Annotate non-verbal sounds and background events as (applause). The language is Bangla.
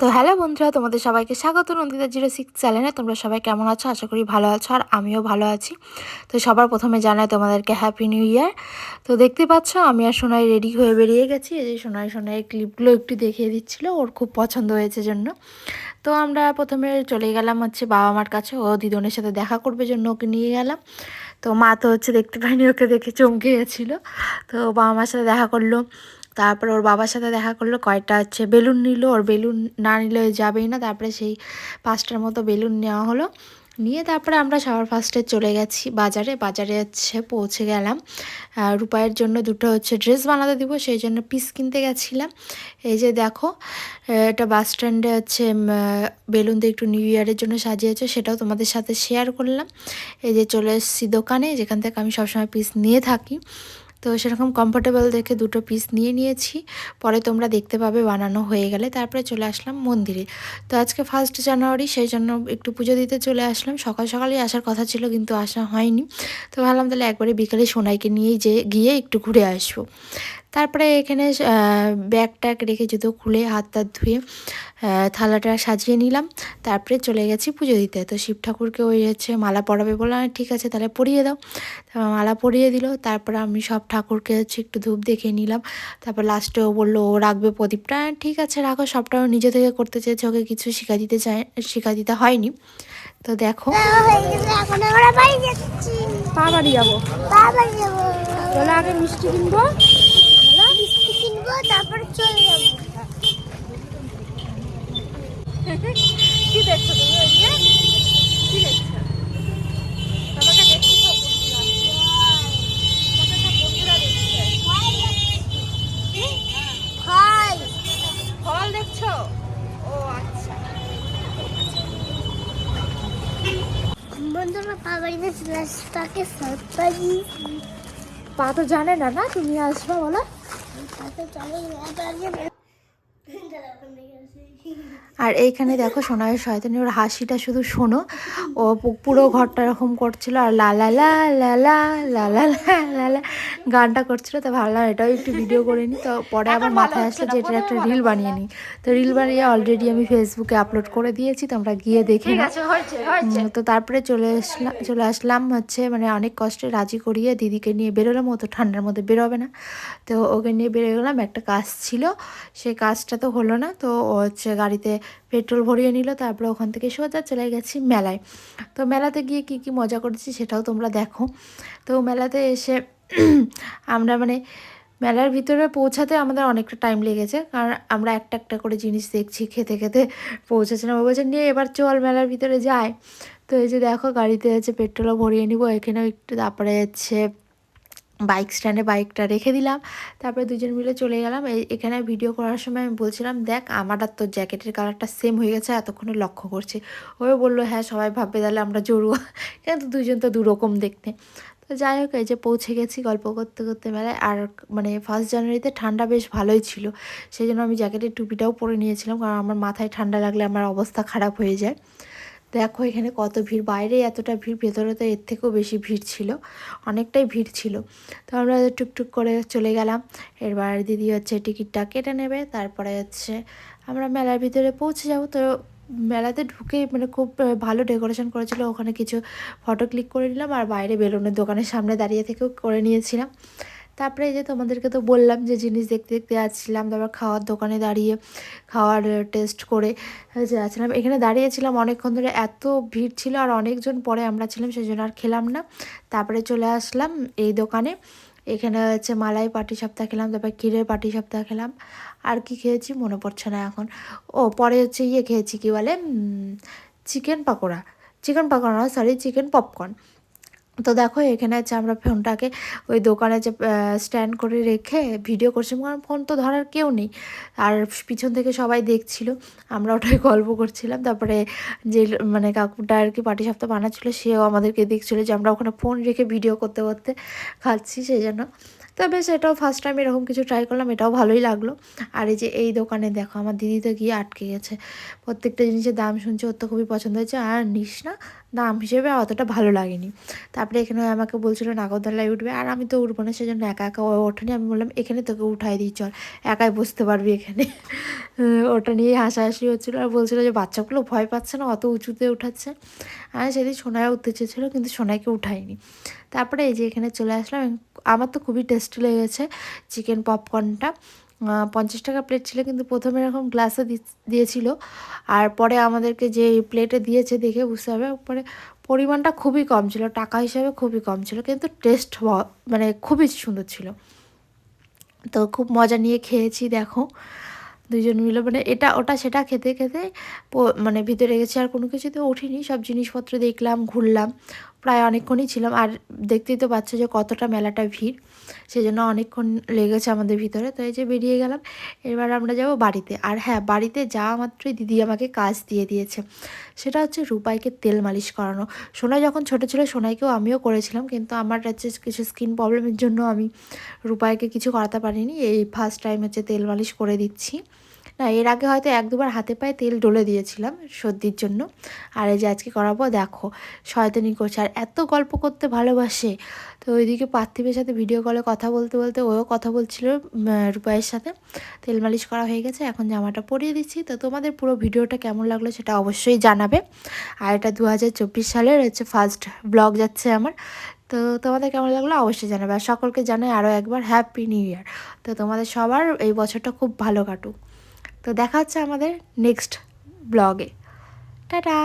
তো হ্যালো বন্ধুরা, তোমাদের সবাইকে স্বাগত নন্দিতা জিরো সিক্স চ্যানেলে তোমরা সবাই কেমন আছো? আশা করি ভালো আছো আর আমিও ভালো আছি। তো সবার প্রথমে জানাই তোমাদেরকে হ্যাপি নিউ ইয়ার তো দেখতে পাচ্ছ, আমি আর সোনাই রেডি হয়ে বেরিয়ে গেছি। এই যে সোনাই সোনাই ক্লিপগুলো একটু দেখিয়ে দিচ্ছিল। ওর খুব পছন্দ হয়েছে জন্য। তো আমরা প্রথমে চলে গেলাম হচ্ছে বাবা মার কাছে। ও দিদনের সাথে দেখা করবে জন্য ওকে নিয়ে গেলাম। তো মা তো হচ্ছে দেখতে পাইনি ওকে দেখে চমকে গেছিল। তো বাবা মার সাথে দেখা করল। তারপর ওর বাবার সাথে দেখা করল কয়টা হচ্ছে বেলুন নিল, ওর বেলুন না নিলে যাবেই না। তারপরে সেই পাঁচটার মতো বেলুন নেওয়া হলো। নিয়ে তারপরে আমরা সবার ফার্স্টে চলে গেছি বাজারে। বাজারে হচ্ছে পৌঁছে গেলাম। রূপায়ের জন্য দুটো হচ্ছে ড্রেস বানাতে দিব, সেই জন্য পিস কিনতে গেছিলাম। এই যে দেখো এটা বাস স্ট্যান্ডে হচ্ছে বেলুন দিয়ে একটু নিউ ইয়ারের জন্য সাজিয়েছে, সেটাও তোমাদের সাথে শেয়ার করলাম। এই যে চলে এসেছি দোকানে, যেখান থেকে আমি সবসময় পিস নিয়ে থাকি। তো সেরকম কমফোর্টেবল দেখে দুটো পিস নিয়ে নিয়েছি। পরে তোমরা দেখতে পাবে বানানো হয়ে গেলে। তারপরে চলে আসলাম মন্দিরে। তো আজকে ফার্স্ট জানুয়ারি, সেই জন্য একটু পুজো দিতে চলে আসলাম। সকাল সকালেই আসার কথা ছিল, কিন্তু আসা হয়নি। তো ভাবলাম তাহলে একবারে বিকালে সোনাইকে নিয়েই যে গিয়ে একটু ঘুরে আসব। তারপরে এখানে ব্যাগ ট্যাগ রেখে জুতো খুলে হাত টাত ধুয়ে থালাটা সাজিয়ে নিলাম। তারপরে চলে গেছি পুজো দিতে। তো শিব ঠাকুরকে ওই হচ্ছে মালা পরাবে বললাম "আহ, ঠিক আছে তাহলে পরিয়ে দাও। তারপর মালা পরিয়ে দিল। তারপরে আমি সব ঠাকুরকে হচ্ছে একটু ধূপ দেখে নিলাম। তারপর লাস্টে ও বলল ও রাখবে প্রদীপটা? ঠিক আছে রাখো সবটা ও নিজে থেকে করতে চেয়েছে ওকে কিছু শিখা দিতে চায় শিখা দিতে হয়নি। তো দেখো। হয়ে গেছে এখন আমরা বাড়ি যাচ্ছি। বাড়ি যাব। বাবা যাব। আগে মিষ্টি কিনবো। তারপর চলে যাব। (laughs) কি দেখছ তুমি কি দেখছ? সব ফল ও আচ্ছা। বন্ধুরা বাবাইতে চলে আসছে তাকে সারপ্রাইজ পা তো জানে না না তুমি আসবা বলো। 我在把这我转给你要不然就别听着了没有声音 আর এইখানে দেখো সোনায় শয়তানি ওর হাসিটা শুধু শোনো। ও পুরো ঘরটা এরকম করছিল আর লা লা লা লা লা লা লা লা গানটা করছিল তো ভাবলাম এটাও একটু ভিডিও করে নিই তো পরে আবার মাথায় আসলো যে এটার একটা রিল বানিয়ে নিই তো রিল বানিয়ে অলরেডি আমি ফেসবুকে আপলোড করে দিয়েছি তোমরা গিয়ে দেখে তো তারপরে চলে আসলাম চলে আসলাম হচ্ছে মানে অনেক কষ্টে রাজি করিয়ে দিদিকে নিয়ে বেরোলাম ও তো ঠান্ডার মধ্যে বেরোবে না। তো ওকে নিয়ে বেরিয়ে গেলাম একটা কাজ ছিল সেই কাজটা তো হলো না তো ও হচ্ছে গাড়িতে পেট্রোল ভরিয়ে নিল, তারপরে ওখান থেকে সোজা চলে গেছি মেলায়। তো মেলাতে গিয়ে কি কি মজা করেছি সেটাও তোমরা দেখো। তো মেলাতে এসে আমরা মানে মেলার ভিতরে পৌঁছাতে আমাদের অনেকটা টাইম লেগেছে, কারণ আমরা একটা একটা করে জিনিস দেখছি, খেতে খেতে পৌঁছেছিলাম। ও বলছে নিয়ে এবার চল মেলার ভিতরে যায় তো এই যে দেখো, গাড়িতে হচ্ছে পেট্রোলও ভরিয়ে নিব, এখানেও একটু, তারপরে হচ্ছে বাইক স্ট্যান্ডে বাইকটা রেখে দিলাম। তারপরে দুজন মিলে চলে গেলাম। এখানে ভিডিও করার সময় আমি বলছিলাম, দেখ, আমার আর তোর জ্যাকেটের কালারটা সেম হয়ে গেছে, এতক্ষণে লক্ষ্য করছি। ওই বলল হ্যাঁ সবাই ভাববে তাহলে আমরা জড়ুয়া কিন্তু দুজন তো দুরকম দেখতে। তো যাই হোক, এই যে পৌঁছে গেছি গল্প করতে করতে মেলায় আর মানে ফার্স্ট জানুয়ারিতে ঠান্ডা বেশ ভালোই ছিল। সেই জন্য আমি জ্যাকেটের টুপিটাও পরে নিয়েছিলাম, কারণ আমার মাথায় ঠান্ডা লাগলে আমার অবস্থা খারাপ হয়ে যায়। দেখো, এখানে কত ভিড়। বাইরে এতটা ভিড়, ভেতরে তো এর থেকেও বেশি ভিড় ছিল, অনেকটাই ভিড় ছিল। তো আমরা টুকটুক করে চলে গেলাম। এবার দিদি হচ্ছে টিকিটটা কেটে নেবে, তারপরে হচ্ছে আমরা মেলার ভিতরে পৌঁছে যাব। তো মেলাতে ঢুকে মানে খুব ভালো ডেকোরেশন করেছিল। ওখানে কিছু ফটো ক্লিক করে নিলাম আর বাইরে বেলুনের দোকানের সামনে দাঁড়িয়ে থেকেও করে নিয়েছিলাম। তারপরে যে তোমাদেরকে তো বললাম যে জিনিস দেখতে দেখতে আসছিলাম তারপর খাওয়ার দোকানে দাঁড়িয়ে খাওয়ার টেস্ট করে যে আসছিলাম এখানে দাঁড়িয়েছিলাম অনেকক্ষণ ধরে, এত ভিড় ছিল আর অনেকজন পরে আমরা ছিলাম সেই জন্য আর খেলাম না। তারপরে চলে আসলাম এই দোকানে, এখানে হচ্ছে মালাই পাটি সপ্তাহ খেলাম, তারপর ক্ষীরের পাটি সপ্তাহ খেলাম। আর কি খেয়েছি মনে পড়ছে না এখন। ও, পরে হচ্ছে ইয়ে খেয়েছি, কি বলে চিকেন পাকোড়া। চিকেন পাকোড়া না সরি চিকেন পপকর্ন তো দেখো, এখানে হচ্ছে আমরা ফোনটাকে ওই দোকানে যে স্ট্যান্ড করে রেখে ভিডিও করছিলাম কারণ ফোন তো ধরার কেউ নেই। আর পিছন থেকে সবাই দেখছিল, আমরা ওটাই গল্প করছিলাম। তারপরে যে মানে কাকুটা আর কি পার্টি সপ্তাহ বানাচ্ছিলো, সেও আমাদেরকে দেখছিলো যে, আমরা ওখানে ফোন রেখে ভিডিও করতে করতে খাচ্ছি, সেই জন্য। তো সেটাও ফার্স্ট টাইম এরকম কিছু ট্রাই করলাম, এটাও ভালোই লাগল। আর এই যে এই দোকানে দেখো, আমার দিদি তো গিয়ে আটকে গেছে। প্রত্যেকটা জিনিসের দাম শুনছে, ওর তো খুবই পছন্দ হয়েছে। আর নিস না, দাম হিসেবে অতটা ভালো লাগেনি। তারপরে এখানে আমাকে বলছিল, নাগরদোলায় উঠবে। আর আমি তো উঠবো না, সেজন্য একা একা ওঠেনি। আমি বললাম, এখানে তোকে উঠাই দিই, চল। একাই বসতে পারবি এখানে। (laughs) ওটা নিয়ে হাসাহাসি হচ্ছিল আর বলছিল যে, বাচ্চাগুলো ভয় পাচ্ছে না, অত উঁচুতে উঠাচ্ছে। আর সেদিন সোনায় উঠতে চেয়েছিলো কিন্তু সোনাইকে উঠাইনি। তারপরে এই যে এখানে চলে আসলাম আমার তো খুবই টেস্টি লেগেছে চিকেন পপকর্নটা পঞ্চাশ টাকা প্লেট ছিল কিন্তু প্রথমে এরকম গ্লাসে দিয়েছিল। আর পরে আমাদেরকে যে প্লেটে দিয়েছে দেখে বুঝতে হবে। পরে পরিমাণটা খুবই কম ছিল, টাকা হিসাবে খুবই কম ছিল কিন্তু টেস্ট মানে খুবই সুন্দর ছিল। তো খুব মজা নিয়ে খেয়েছি, দেখো। দুজন মিলে মানে এটা, ওটা সেটা খেতে খেতে মানে ভিতরে গেছি আর কোনো কিছুতে উঠিনি। সব জিনিসপত্র দেখলাম, ঘুরলাম। প্রায় অনেকক্ষণই ছিলাম। আর দেখতেই তো পাচ্ছ যে কতটা মেলাটা ভিড়। সেই জন্য অনেকক্ষণ লেগেছে আমাদের ভিতরে। তো এই যে বেরিয়ে গেলাম, এবার আমরা যাব বাড়িতে। আর হ্যাঁ বাড়িতে যাওয়া মাত্রই দিদি আমাকে কাজ দিয়ে দিয়েছে। সেটা হচ্ছে রূপাইকে তেল মালিশ করানো। সোনাই যখন ছোটো ছিল, সোনাইকেও আমিও করেছিলাম। কিন্তু আমার হচ্ছে কিছু স্কিন প্রবলেমের জন্য আমি রূপাইকে কিছু করাতে পারিনি। এই ফার্স্ট টাইম হচ্ছে তেল মালিশ করে দিচ্ছি। না এর আগে হয়তো এক দুবার হাতে পায়ে তেল ডলে দিয়েছিলাম সর্দির জন্য। আর এই যে আজকে করাবো দেখো শয়তানি করছে। আর এত গল্প করতে ভালোবাসে। তো ওইদিকে পার্থিবের সাথে ভিডিও কলে কথা বলতে বলতে ওও কথা বলছিল উম, রূপাইয়ের সাথে। তেল মালিশ করা হয়ে গেছে এখন জামাটা পরিয়ে দিচ্ছি। তো তোমাদের পুরো ভিডিওটা কেমন লাগল সেটা অবশ্যই জানাবে। আর এটা দু হাজার চব্বিশ সালের হচ্ছে ফার্স্ট ব্লগ যাচ্ছে আমার। তো তোমাদের কেমন লাগল অবশ্যই জানাবে। আর সকলকে জানাই আরও একবার হ্যাপি নিউ ইয়ার তো তোমাদের সবার এই বছরটা খুব ভালো কাটুক। তো দেখা হচ্ছে আমাদের নেক্সট ব্লগে টাটা!